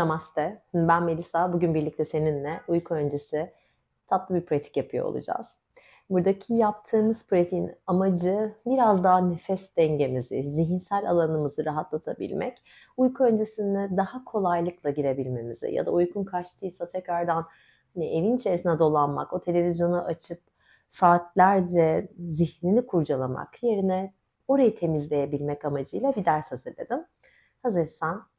Namaste. Ben Melisa. Bugün birlikte seninle uyku öncesi tatlı bir pratik yapıyor olacağız. Buradaki yaptığımız pratiğin amacı biraz daha nefes dengemizi, zihinsel alanımızı rahatlatabilmek. Uyku öncesinde daha kolaylıkla girebilmemizi ya da uykun kaçtıysa tekrardan hani evin içerisine dolanmak, o televizyonu açıp saatlerce zihnini kurcalamak yerine orayı temizleyebilmek amacıyla bir ders hazırladım. Hazırsan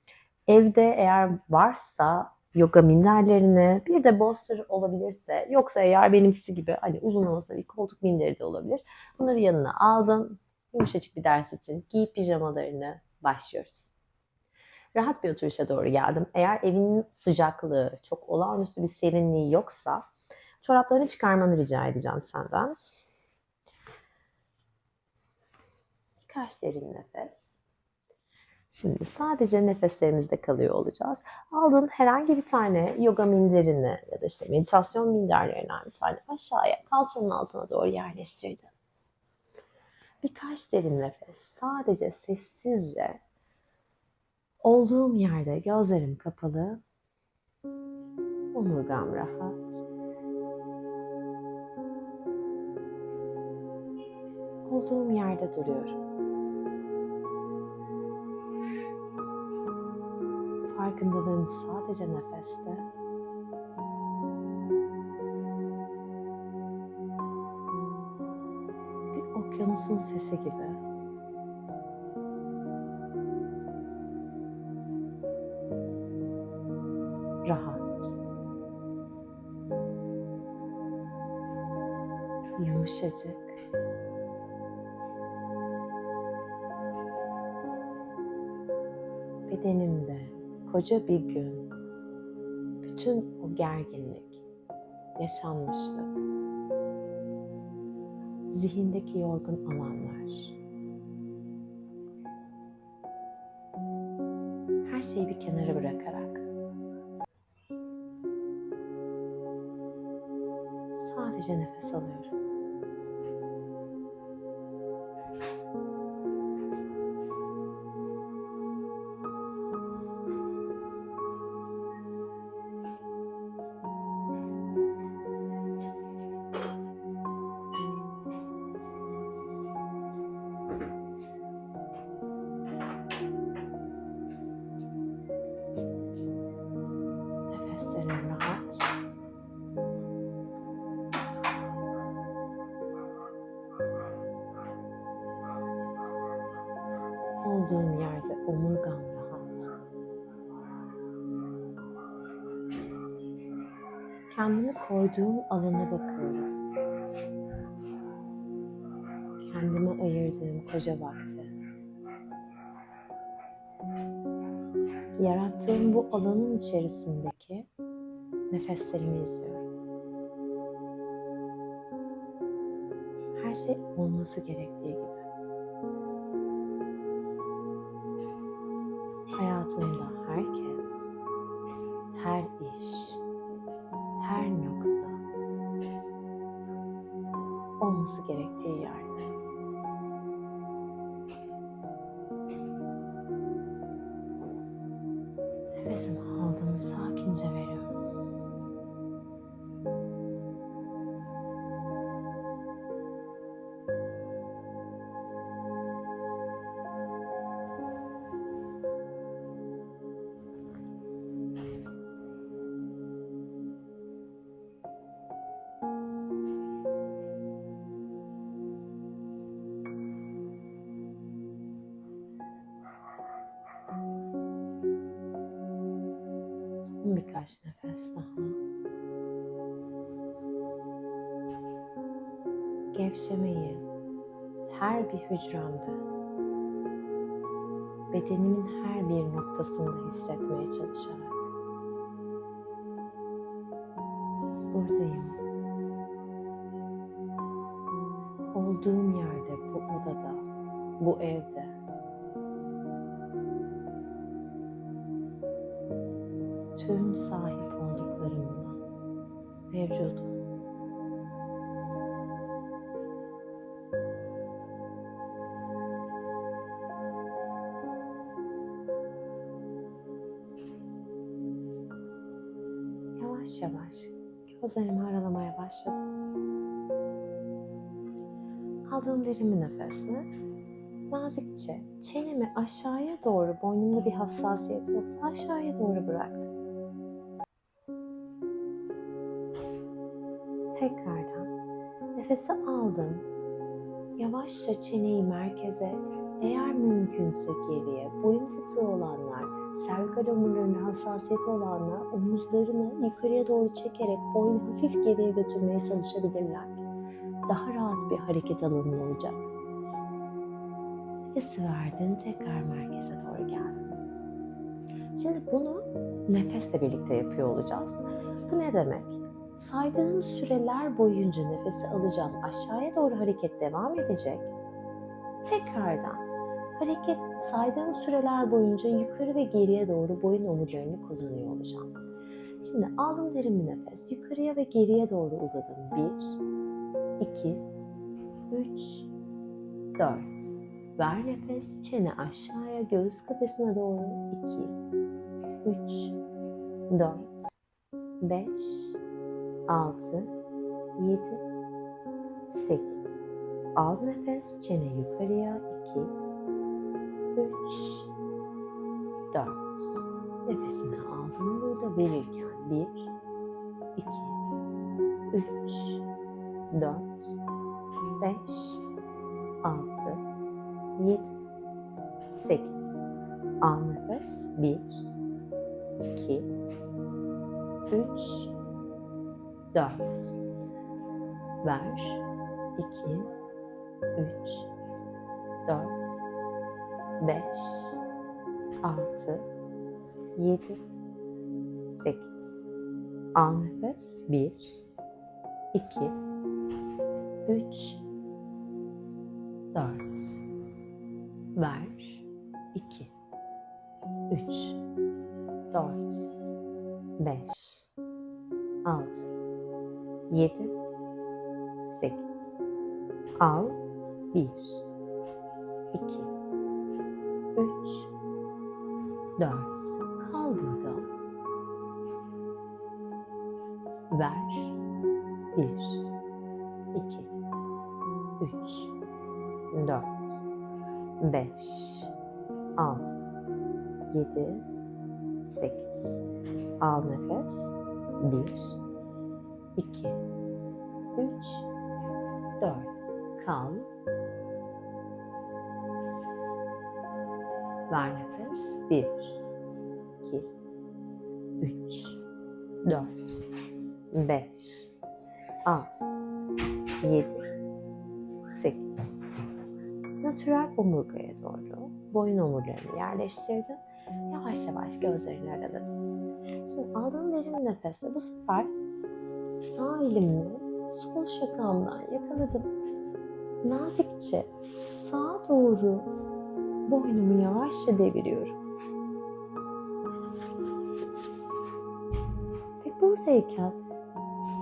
evde eğer varsa yoga minderlerini bir de bolster olabilirse yoksa eğer benimkisi gibi hani uzun olmasa bir koltuk minderi de olabilir. Bunları yanına aldın. Yumuşacık bir ders için giy pijamalarını başlıyoruz. Rahat bir oturuşa doğru geldim. Eğer evinin sıcaklığı, çok olağanüstü bir serinliği yoksa çoraplarını çıkarmanı rica edeceğim senden. Birkaç derin nefes. Şimdi sadece nefeslerimizde kalıyor olacağız. Aldığın herhangi bir tane yoga minderini ya da işte meditasyon minderlerinden bir tane aşağıya kalçanın altına doğru yerleştirdin. Birkaç derin nefes. Sadece sessizce olduğum yerde gözlerim kapalı. Omurgam rahat. Olduğum yerde duruyorum. Farkındalığım sadece nefeste. Bir okyanusun sesi gibi. Rahat. Yumuşacık. Bedenimde koca bir gün bütün o gerginlik, yaşanmışlık, zihindeki yorgun alanlar, her şeyi bir kenara bırakarak sadece nefes alıyorum. Koyduğum alana bakıyorum. Kendime ayırdığım koca vakti. Yarattığım bu alanın içerisindeki nefeslerimi izliyorum. Her şey olması gerektiği gibi. Hayatımda herkes, her iş, gerektiği yerde. Daha. Gevşemeyi her bir hücremde, bedenimin her bir noktasında hissetmeye çalışarak buradayım. Olduğum yerde, bu odada, bu evde mevcudum. yavaş yavaş gözlerimi aralamaya başladım. Aldığım derin nefesle nazikçe çenemi aşağıya doğru boynumda bir hassasiyet yoksa aşağıya doğru bıraktım. Tekrardan nefesi aldım. Yavaşça çeneyi merkeze, eğer mümkünse geriye, boyun fıtığı olanlar, servikal omurlarına hassasiyeti olanlar omuzlarını yukarıya doğru çekerek boynu hafif geriye götürmeye çalışabilirler. Daha rahat bir hareket alanı olacak. Nefesi verdin, tekrar merkeze doğru geldin. Şimdi bunu nefesle birlikte yapıyor olacağız. Bu ne demek? Saydığım süreler boyunca nefesi alacağım. Aşağıya doğru hareket devam edecek. Tekrardan hareket saydığım süreler boyunca yukarı ve geriye doğru boyun omurlarını kullanıyor olacağım. Şimdi aldım derin bir nefes. Yukarıya ve geriye doğru uzadım. 1, 2, 3, 4. Ver nefes. Çene aşağıya, göğüs kafesine doğru. 2, 3, 4, 5, 6, 7, 8. Al nefes. Çene yukarıya. 2, 3, 4. Nefesini aldım burada verirken 1, 2, 3, 4, 5, 6, 7, 8. Al nefes. 1, 2, 3, 4. Ver. 2, 3, 4, 5, 6, 7, 8. Al nefes. 1, 2, 3, 4. Ver. 2, 3, 4, 5, 6, 7, 8. Al. 1, 2, 3, 4. Kal burada. Ver. 1, 2, 3, 4, 5, 6, 7, 8. Al nefes. 1, 2, 3, 4. Kal. Ver nefes. 1, 2, 3, 4, 5, 6, 7, 8. Natürel omurgaya doğru boyun omurlarını yerleştirdin. Yavaş yavaş gözlerini araladın. Şimdi aldığın derin nefesle bu sefer sağ elimle sol şakamdan yakaladım. Nazikçe sağa doğru boynumu yavaşça deviriyorum. Ve buradayken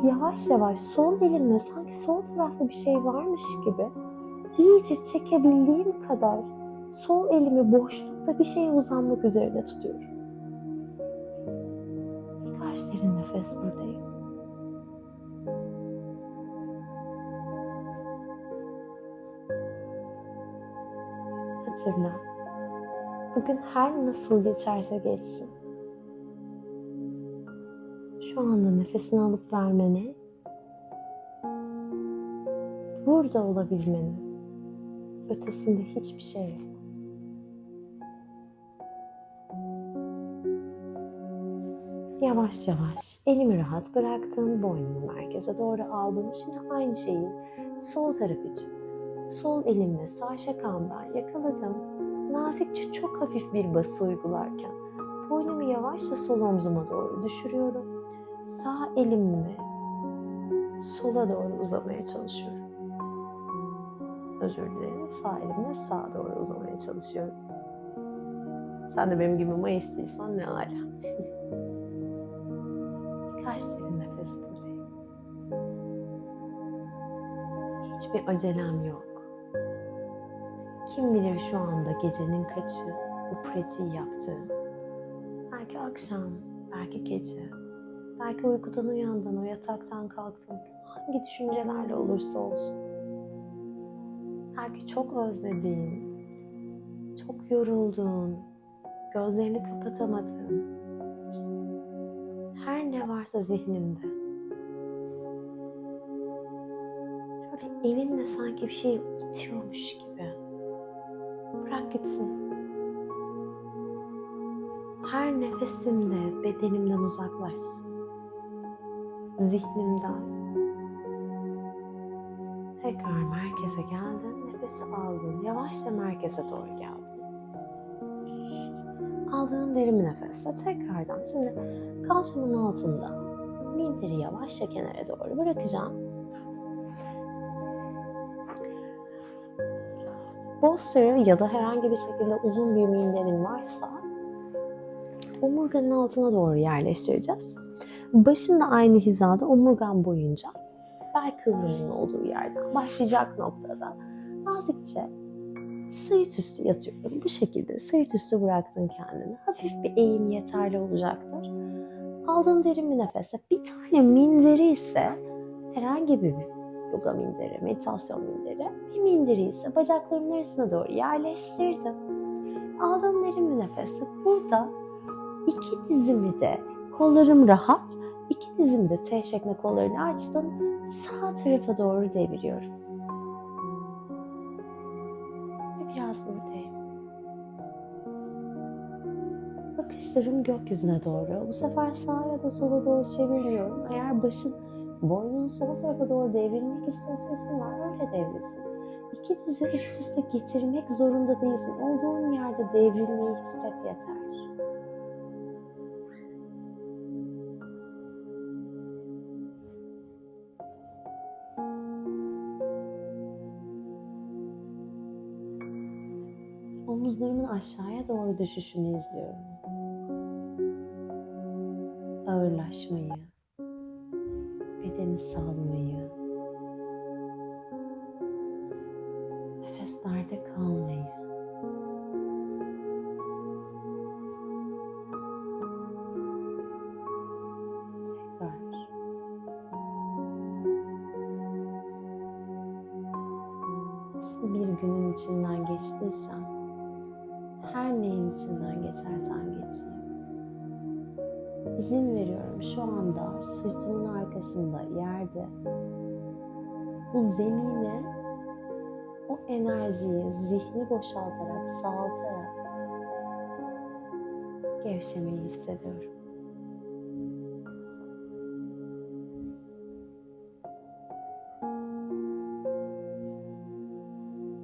yavaş yavaş sol elimle sanki sol tarafta bir şey varmış gibi iyice çekebildiğim kadar sol elimi boşlukta bir şeye uzanmak üzerine tutuyorum. Birkaç derin nefes buradayım. Hatırla. Bugün her nasıl geçerse geçsin. Şu anda nefesini alıp vermeni, burada olabilmeni, ötesinde hiçbir şey yok. Yavaş yavaş elimi rahat bıraktım, boynumu merkeze doğru aldım. Şimdi aynı şeyi sol taraf için. Sol elimle sağ şakamdan yakaladım. Nazikçe çok hafif bir bası uygularken boynumu yavaşça sol omzuma doğru düşürüyorum. Sağ elimle sola doğru uzamaya çalışıyorum. Özür dilerim. Sağ elimle sağa doğru uzamaya çalışıyorum. Sen de benim gibi mayıştıysan ne ala. Birkaç derin nefes buradayım. Hiçbir acelem yok. Kim bilir şu anda gecenin kaçı bu pratiği yaptığın. Belki akşam, belki gece, Belki uykudan uyandın, o yataktan kalktın. Hangi düşüncelerle olursa olsun. Belki çok özlediğin, çok yorulduğun, gözlerini kapatamadığın, her ne varsa zihninde. Şöyle elinle sanki bir şey itiyormuş gibi. Gitsin. Her nefesimde bedenimden uzaklaşsın. Zihnimden. Tekrar merkeze geldin, nefesi aldın. Yavaşça merkeze doğru geldin. Aldığım derin bir nefesle tekrardan şimdi kalçamın altında minderi yavaşça kenara doğru bırakacağım. Bolster'ı ya da herhangi bir şekilde uzun bir minderin varsa omurganın altına doğru yerleştireceğiz. Başın da aynı hizada omurgan boyunca bel kıvrımının olduğu yerden başlayacak noktada nazikçe sırt üstü yatıyorum. Bu şekilde sırt üstü bıraktın kendini. Hafif bir eğim yeterli olacaktır. Aldığın derin bir nefesle bir tane minderi ise herhangi bir yoga minderi, meditasyon minderi, bir minderi ise bacaklarımın arasına doğru yerleştirdim. Aldığım derin bir nefesle burada iki dizimi de kollarım rahat, iki dizimi de T şeklinde kollarını açtım. Sağ tarafa doğru deviriyorum. Ve biraz buradayım. Bakışlarım gökyüzüne doğru. Bu sefer sağa ya da sola doğru çeviriyorum. Eğer başın boynun sol tarafa doğru devrilmek istiyorsa izin. Öyle devrilsin. İki dizi üst üste getirmek zorunda değilsin. Olduğun yerde devrilmeyi hisset yeter. Omuzlarımın aşağıya doğru düşüşünü izliyorum. Ağırlaşmayı, bedeni bu zemine o enerjiyi zihni boşaltarak, sağaltarak gevşemeyi hissediyorum.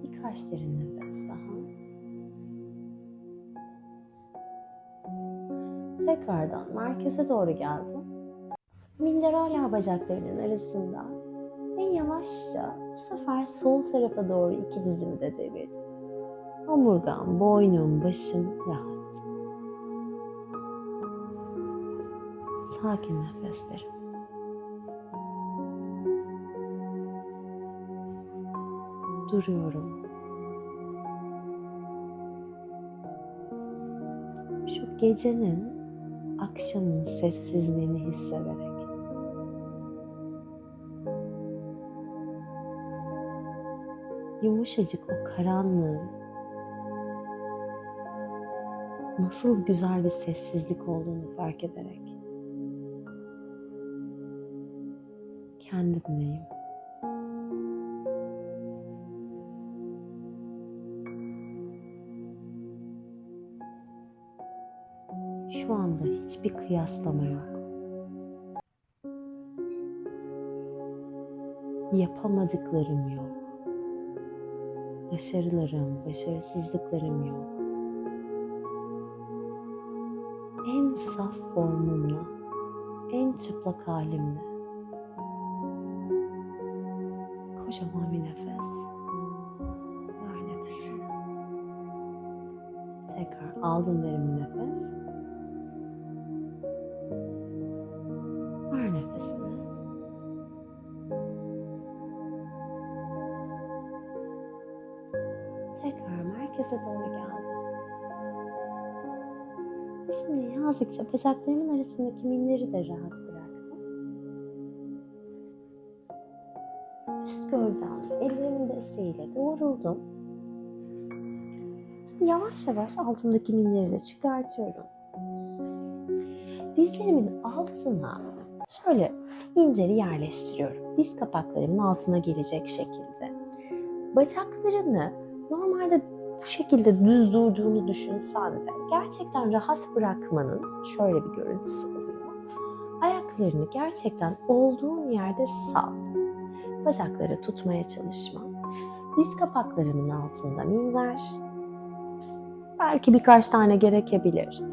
Birkaç derin nefes daha. Tekrardan merkeze doğru geldim. Minder hala bacaklarının arasında. Yavaşça bu sefer sol tarafa doğru iki dizimi de devirdim. Omurgam, boynum, başım rahat. Sakin nefeslerim. Duruyorum. Şu gecenin, akşamın sessizliğini hissederek. Yumuşacık o karanlığın nasıl güzel bir sessizlik olduğunu fark ederek kendimleyim. Şu anda hiçbir kıyaslama yok. Yapamadıklarım yok. Başarılarım, başarısızlıklarım yok. En saf formumla, en çıplak halimle. Kocaman bir nefes. Ver nefesini. Tekrar aldın derin bir nefes. merkeze doğru geldi. Şimdi nazikçe bacaklarının arasındaki minleri de rahat bıraktı. Üst gövdem ellerimin desteğiyle doğruldum. Şimdi yavaş yavaş altındaki minleri de çıkartıyorum. Dizlerimin altına şöyle inceri yerleştiriyorum. Diz kapaklarımın altına gelecek şekilde. Bacaklarını normalde bu şekilde düz durduğunu düşünsen de gerçekten rahat bırakmanın şöyle bir görüntüsü oluyor. Ayaklarını gerçekten olduğun yerde sal. Bacakları tutmaya çalışma. Diz kapaklarımın altında minder. Belki birkaç tane gerekebilir.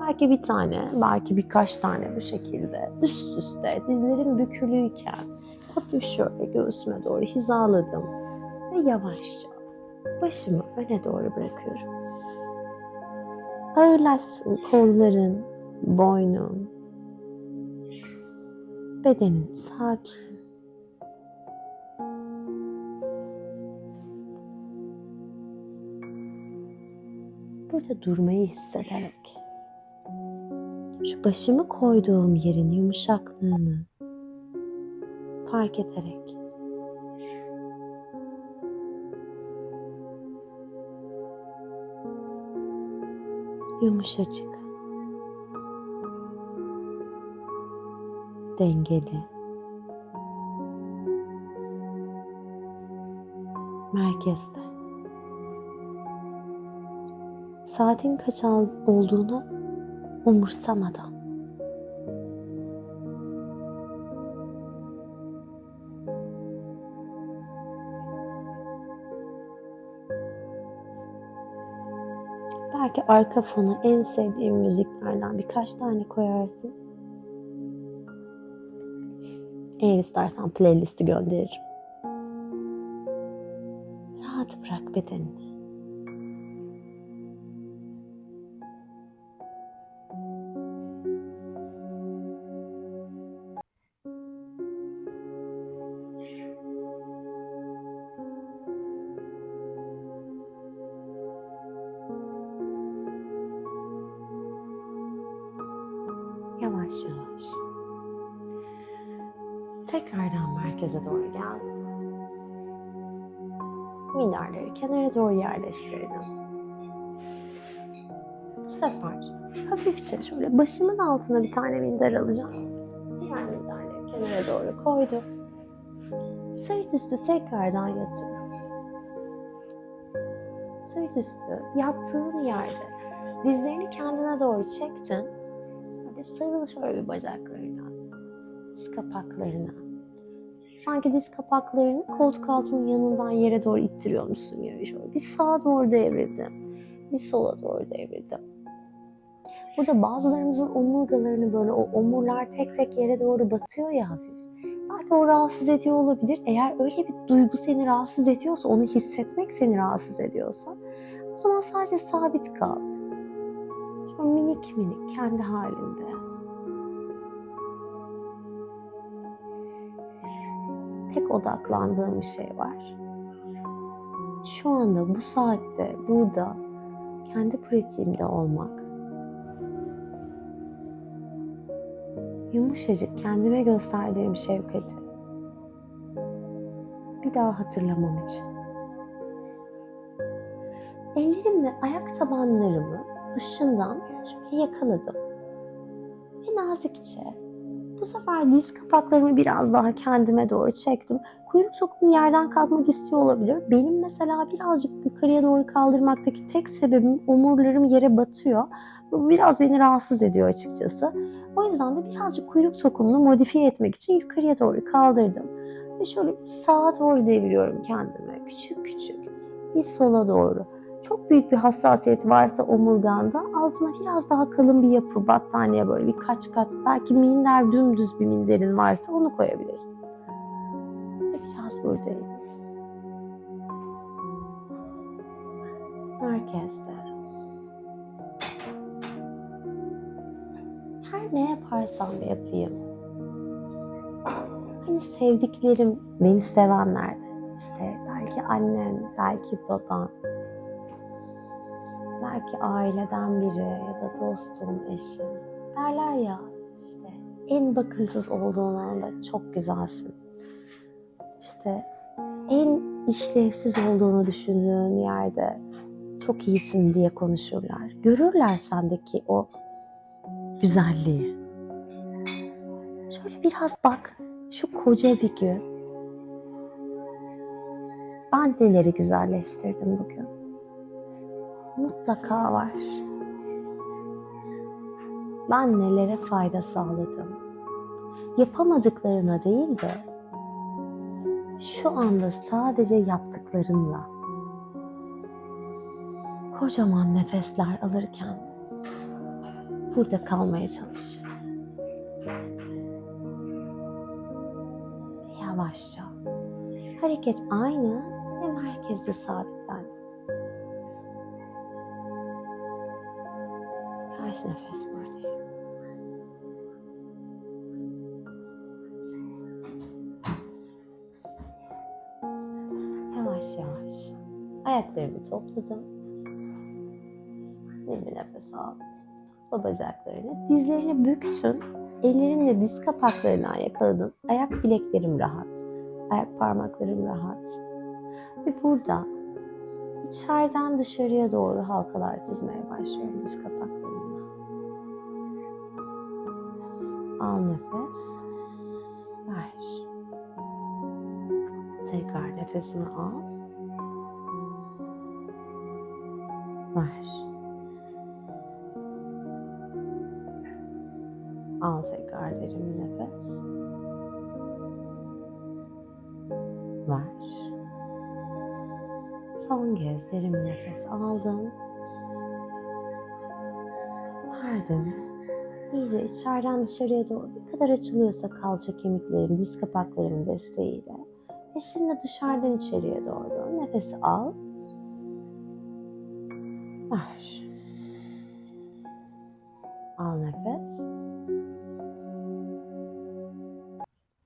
Belki bir tane, belki birkaç tane bu şekilde üst üste dizlerim bükülüyken hafif şöyle göğsüme doğru hizaladım ve yavaşça başımı öne doğru bırakıyorum. Ağırlaşsın kolların, boynun, bedenin sakin. Burada durmayı hissederek şu başımı koyduğum yerin yumuşaklığını fark ederek yumuşacık dengeli merkezde. Saatin kaç olduğunu umursamadan arka fona en sevdiğim müziklerden birkaç tane koyarsın. Eğer istersen playlisti gönderirim. Rahat bırak bedenini. Tekrardan merkeze doğru gel. Minderleri kenara doğru yerleştirdim. Bu sefer hafifçe şöyle başımın altına bir tane minder alacağım. Diğer minderleri kenara doğru koydum. Sırt üstü tekrardan yatıyorum. Sırt üstü yattığın yerde dizlerini kendine doğru çektin. Böyle sarıl şöyle bir bacaklarına, diz kapaklarına. Sanki diz kapaklarını koltuk altının yanından yere doğru ittiriyormuşsun gibi şöyle. Bir sağa doğru devrildim, bir sola doğru devrildim. Burada bazılarımızın omurgalarını böyle o omurlar tek tek yere doğru batıyor ya hafif. Belki o rahatsız ediyor olabilir. Eğer öyle bir duygu seni rahatsız ediyorsa, onu hissetmek seni rahatsız ediyorsa o zaman sadece sabit kal. Şöyle minik minik kendi halinde. Tek odaklandığım bir şey var. Şu anda bu saatte burada kendi pratiğimde olmak. Yumuşacık kendime gösterdiğim şefkati bir daha hatırlamam için. Ellerimle ayak tabanlarımı dışından şöyle yakaladım. Ve nazikçe bu sefer diz kapaklarımı biraz daha kendime doğru çektim. Kuyruk sokum yerden kalkmak istiyor olabilir. Benim mesela birazcık yukarıya doğru kaldırmaktaki tek sebebim omurlarım yere batıyor. Bu biraz beni rahatsız ediyor açıkçası. O yüzden de birazcık kuyruk sokumunu modifiye etmek için yukarıya doğru kaldırdım. Ve şöyle bir sağa doğru deviriyorum kendime. Küçük küçük. Bir sola doğru çok büyük bir hassasiyet varsa omurganda altına biraz daha kalın bir yapı, battaniye böyle birkaç kat, belki minder dümdüz bir minderin varsa onu koyabilirsin. Ve biraz buradayım. Merkezde. Her ne yaparsam yapayım. Hani sevdiklerim, beni sevenler, işte belki annen, belki baban, belki aileden biri ya da dostun, eşin derler ya işte en bakımsız olduğun anda çok güzelsin. İşte en işlevsiz olduğunu düşündüğün yerde çok iyisin diye konuşurlar. Görürler sendeki o güzelliği. Şöyle biraz bak şu koca bir gün. Ben neleri güzelleştirdim bugün? Mutlaka var. Ben nelere fayda sağladım? Yapamadıklarına değil de şu anda sadece yaptıklarımla kocaman nefesler alırken burada kalmaya çalış. Yavaşça. Hareket aynı ve merkezde sabitlendi. Birkaç nefes buradayım. Yavaş yavaş. Ayaklarımı topladım. Derin nefes al. Topla bacaklarını. Dizlerini büktün. Ellerinle diz kapaklarından yakaladın. Ayak bileklerim rahat. Ayak parmaklarım rahat. Ve burada içeriden dışarıya doğru halkalar çizmeye başlıyorum diz kapaklarımla. Al nefes. Ver. Tekrar nefesini al. Ver. Al tekrar derin bir nefes. Ver. Son kez derin bir nefes aldım. Verdim. İyice içeriden dışarıya doğru ne kadar açılıyorsa kalça kemiklerim, diz kapaklarım desteğiyle. Ve şimdi dışarıdan içeriye doğru nefes al. Ver. Al nefes.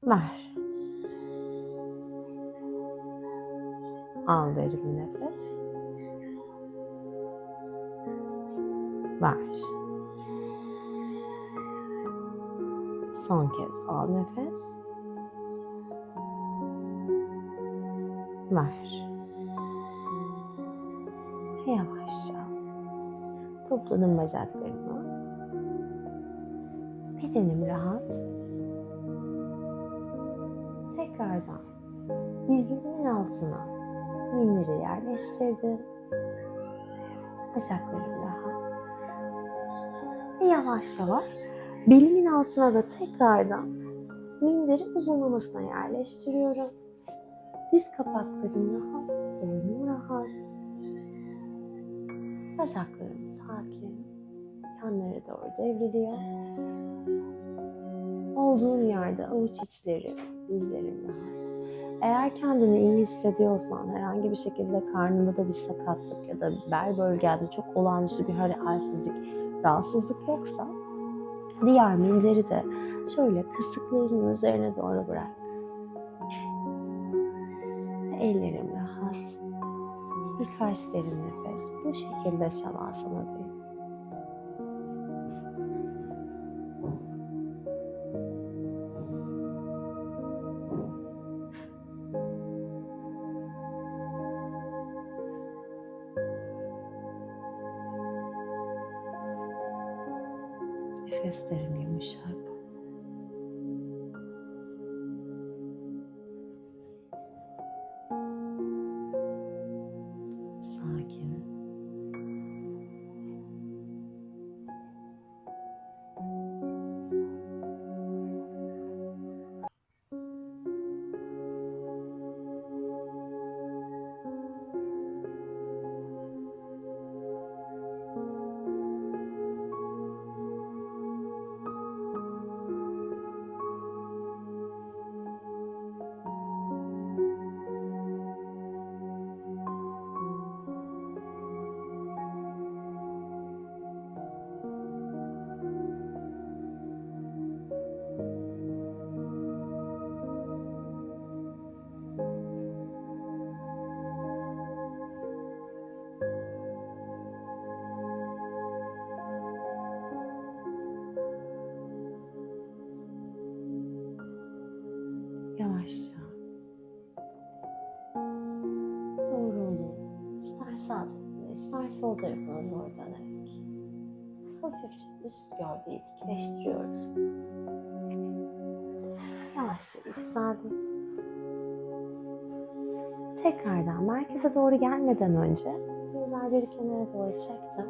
Ver. Al derin nefes. Ver. Son kez al nefes. Ver. Ve yavaşça topladım bacaklarımı. Bedenim rahat. Tekrardan dizlerimin altına minleri yerleştirdim. Bacaklarım rahat. Yavaş yavaş belimin altına da tekrardan minderi uzunlamasına yerleştiriyorum. Diz kapaklarım rahat, boynum rahat. Bacaklarım sakin. Yanlara doğru devriliyor. Olduğum yerde avuç içleri, dizlerim rahat. Eğer kendini iyi hissediyorsan, herhangi bir şekilde karnında da bir sakatlık ya da bel bölgende çok olağanüstü bir halsizlik, rahatsızlık yoksa diğer minderi de şöyle kısıklarının üzerine doğru bırak. Ellerim rahat. Birkaç derin nefes. Bu şekilde şavasanadayım. Nefeslerim yumuşak. Sol tarafına doğru dönerek hafifçe üst gövdeyi dikleştiriyoruz. Yavaşça yükseldim. Tekrardan merkeze doğru gelmeden önce dizleri kenara doğru çektim.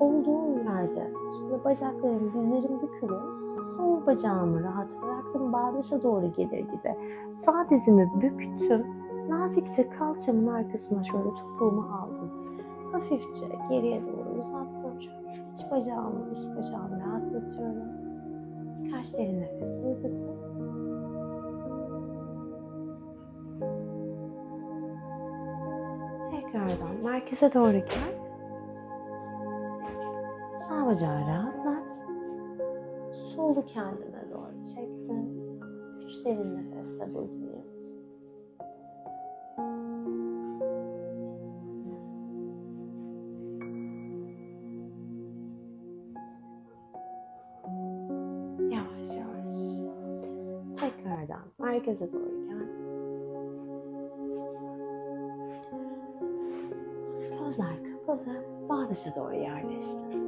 Olduğum yerde ve bacaklarım, dizlerim bükülü. Sol bacağımı rahat bıraktım. Bağdaşa doğru gelir gibi. Sağ dizimi büktüm. Nazikçe kalçamın arkasına şöyle topuğumu aldım. Hafifçe geriye doğru uzattım. İç bacağımı, üst bacağımı rahatlatıyorum. Birkaç derin nefes buradasın. Tekrardan merkeze doğru gel. Sağ bacağı rahatlat. Solu kendine doğru çektin. Üç derin nefeste buradayım. Merkeze doğru gel. Gözler kapalı, bağdaşa doğru yerleştir.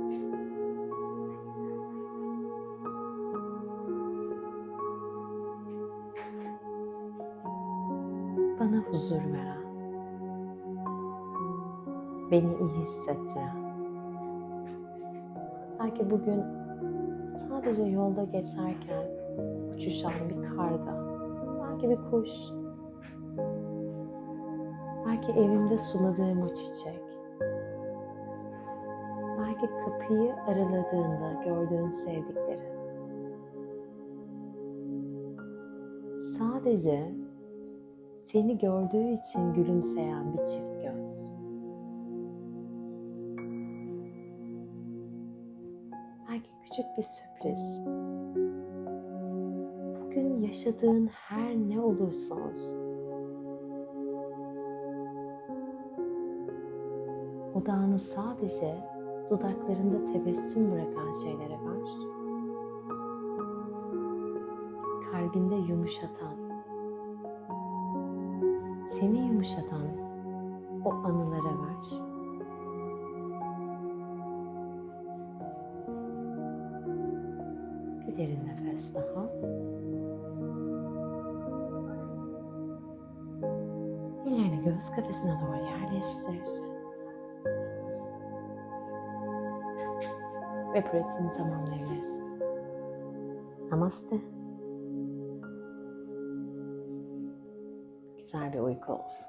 Bana huzur veren, beni iyi hissettiren, belki bugün sadece yolda geçerken uçuşan bir karga, belki bir kuş, belki evimde suladığım o çiçek, belki kapıyı araladığında gördüğün sevdikleri. Sadece seni gördüğü için gülümseyen bir çift göz. Belki küçük bir sürpriz. Yaşadığın her ne olursa olsun. Odağını sadece dudaklarında tebessüm bırakan şeylere ver. Kalbinde yumuşatan, seni yumuşatan o anılara ver. Bir derin nefes daha. Göğüs kafesine doğru yerleştir. Ve pratiğini tamamlayabilirsin. Namaste. Güzel bir uyku olsun.